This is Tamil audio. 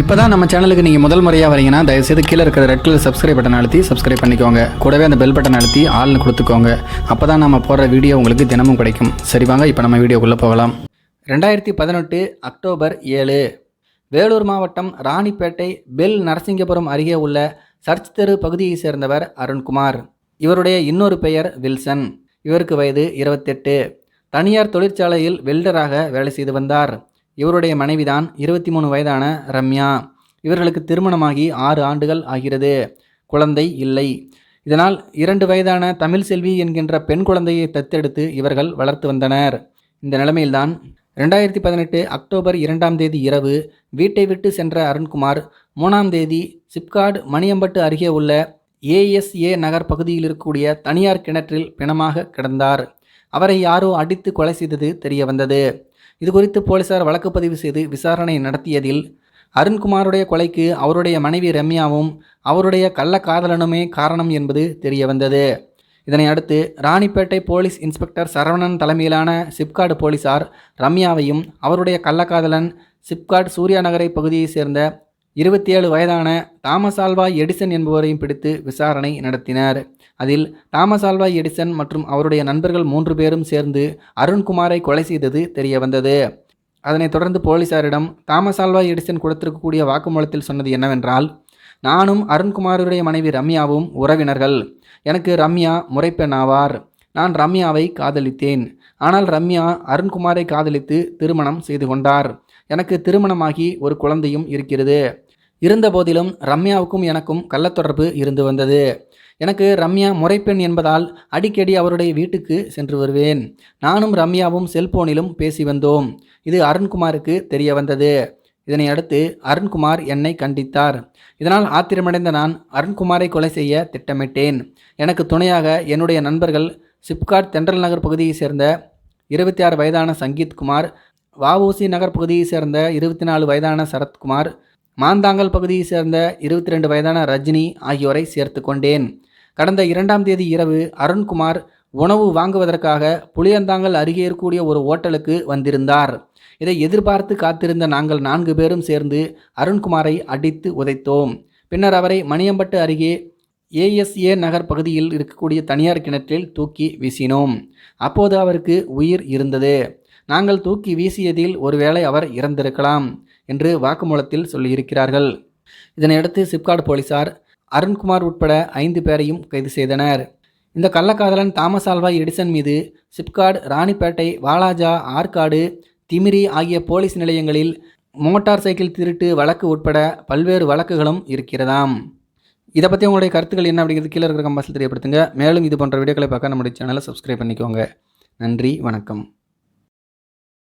இப்போ தான் நம்ம சேனலுக்கு நீங்கள் முதல் முறையாக வரீங்கன்னா தயவுசெய்து கீழே இருக்கிற ரெட் கலர் சப்ஸ்கிரைப் பட்டன் அழுத்தி சப்ஸ்கிரைப் பண்ணிக்கோங்க. கூடவே அந்த பெல் பட்டன் அழுத்தி ஆள்னு கொடுத்துக்கோங்க. அப்போ தான் நம்ம போடுற வீடியோ உங்களுக்கு தினமும் கிடைக்கும். சரி வாங்க இப்போ நம்ம வீடியோக்குள்ளே போகலாம். ரெண்டாயிரத்தி பதினெட்டு அக்டோபர் ஏழு. வேலூர் மாவட்டம் ராணிப்பேட்டை பெல் நரசிங்கபுரம் அருகே உள்ள சர்ச் தெரு பகுதியைச் சேர்ந்தவர் அருண்குமார். இவருடைய இன்னொரு பெயர் வில்சன். இவருக்கு வயது இருபத்தெட்டு. தனியார் தொழிற்சாலையில் வெல்டராக வேலை செய்து வந்தார். இவருடைய மனைவிதான் இருபத்தி மூணு வயதான ரம்யா. இவர்களுக்கு திருமணமாகி ஆறு ஆண்டுகள் ஆகிறது. குழந்தை இல்லை. இதனால் இரண்டு வயதான தமிழ் செல்வி என்கின்ற பெண் குழந்தையை தத்தெடுத்து இவர்கள் வளர்த்து வந்தனர். இந்த நிலைமையில்தான் ரெண்டாயிரத்தி பதினெட்டு அக்டோபர் இரண்டாம் தேதி இரவு வீட்டை விட்டு சென்ற அருண்குமார் மூணாம் தேதி சிப்காட் மணியம்பட்டு அருகே உள்ள ஏஎஸ்ஏ நகர் பகுதியில் இருக்கக்கூடிய தனியார் கிணற்றில் பிணமாக கிடந்தார். அவரை யாரோ அடித்து கொலை செய்தது தெரிய வந்தது. இது குறித்து போலீசார் வழக்கு பதிவு செய்து விசாரணை நடத்தியதில் அருண்குமாருடைய கொலைக்கு அவருடைய மனைவி ரம்யாவும் அவருடைய கள்ளக்காதலனுமே காரணம் என்பது தெரியவந்தது. இதனை அடுத்து ராணிப்பேட்டை போலீஸ் இன்ஸ்பெக்டர் சரவணன் தலைமையிலான சிப்காடு போலீசார் ரம்யாவையும் அவருடைய கள்ளக்காதலன் சிப்காட் சூர்யா நகரை பகுதியைச் சேர்ந்த இருபத்தி ஏழு வயதான தாமஸ் ஆல்வா எடிசன் என்பவரையும் பிடித்து விசாரணை நடத்தினர். அதில் தாமஸ் ஆல்வா எடிசன் மற்றும் அவருடைய நண்பர்கள் மூன்று பேரும் சேர்ந்து அருண்குமாரை கொலை செய்தது தெரிய வந்தது அதனைத் தொடர்ந்து போலீசாரிடம் தாமஸ் ஆல்வா எடிசன் கொடுத்திருக்கக்கூடிய வாக்குமூலத்தில் சொன்னது என்னவென்றால் நானும் அருண்குமாருடைய மனைவி ரம்யாவும் உறவினர்கள். எனக்கு ரம்யா முறைப்பெண் ஆவார் நான் ரம்யாவை காதலித்தேன். ஆனால் ரம்யா அருண்குமாரை காதலித்து திருமணம் செய்து கொண்டார். எனக்கு திருமணமாகி ஒரு குழந்தையும் இருக்கிறது. இருந்தபோதிலும் ரம்யாவுக்கும் எனக்கும் கள்ளத்தொடர்பு இருந்து வந்தது. எனக்கு ரம்யா முறைப்பெண் என்பதால் அடிக்கடி அவருடைய வீட்டுக்கு சென்று வருவேன். நானும் ரம்யாவும் செல்போனிலும் பேசி வந்தோம். இது அருண்குமாருக்கு தெரிய வந்தது. இதனை அடுத்து அருண்குமார் என்னை கண்டித்தார். இதனால் ஆத்திரமடைந்த நான் அருண்குமாரை கொலை செய்ய திட்டமிட்டேன். எனக்கு துணையாக என்னுடைய நண்பர்கள் சிப்காட் தென்றல் நகர் பகுதியைச் சேர்ந்த இருபத்தி ஆறு வயதான சங்கீத்குமார் வஉசி நகர் பகுதியைச் சேர்ந்த இருபத்தி நாலு வயதான சரத்குமார் மாந்தாங்கல் பகுதியைச் சேர்ந்த இருபத்தி ரெண்டு வயதான ரஜினி ஆகியோரை சேர்த்து கொண்டேன். கடந்த இரண்டாம் தேதி இரவு அருண்குமார் உணவு வாங்குவதற்காக புளியந்தாங்கல் அருகே இருக்கக்கூடிய ஒரு ஓட்டலுக்கு வந்திருந்தார். இதை எதிர்பார்த்து காத்திருந்த நாங்கள் நான்கு பேரும் சேர்ந்து அருண்குமாரை அடித்து உதைத்தோம். பின்னர் அவரை மணியம்பட்டு அருகே ஏஎஸ்ஏ நகர் பகுதியில் இருக்கக்கூடிய தனியார் கிணற்றில் தூக்கி வீசினோம். அப்போது அவருக்கு உயிர் இருந்தது. நாங்கள் தூக்கி வீசியதில் ஒருவேளை அவர் இறந்திருக்கலாம். என்று வாக்குமூலத்தில் சொல்லியிருக்கிறார்கள். இதனையடுத்து சிப்காட் போலீசார் அருண்குமார் உட்பட ஐந்து பேரையும் கைது செய்தனர். இந்த கள்ளக்காதலன் தாமஸ் ஆல்வா எடிசன் மீது சிப்காட் ராணிப்பேட்டை வாலாஜா ஆற்காடு திமிரி ஆகிய போலீஸ் நிலையங்களில் மோட்டார் சைக்கிள் திருட்டு வழக்கு உட்பட பல்வேறு வழக்குகளும் இருக்கிறதாம். இதை பற்றி உங்களுடைய கருத்துக்கள் என்ன அப்படிங்கிறது கீழே இருக்கிற கம்பாசில் தெரியப்படுத்துங்க. மேலும் இது போன்ற வீடியோக்களை பார்க்க நம்முடைய சேனலை சப்ஸ்கிரைப் பண்ணிக்கோங்க. நன்றி வணக்கம்.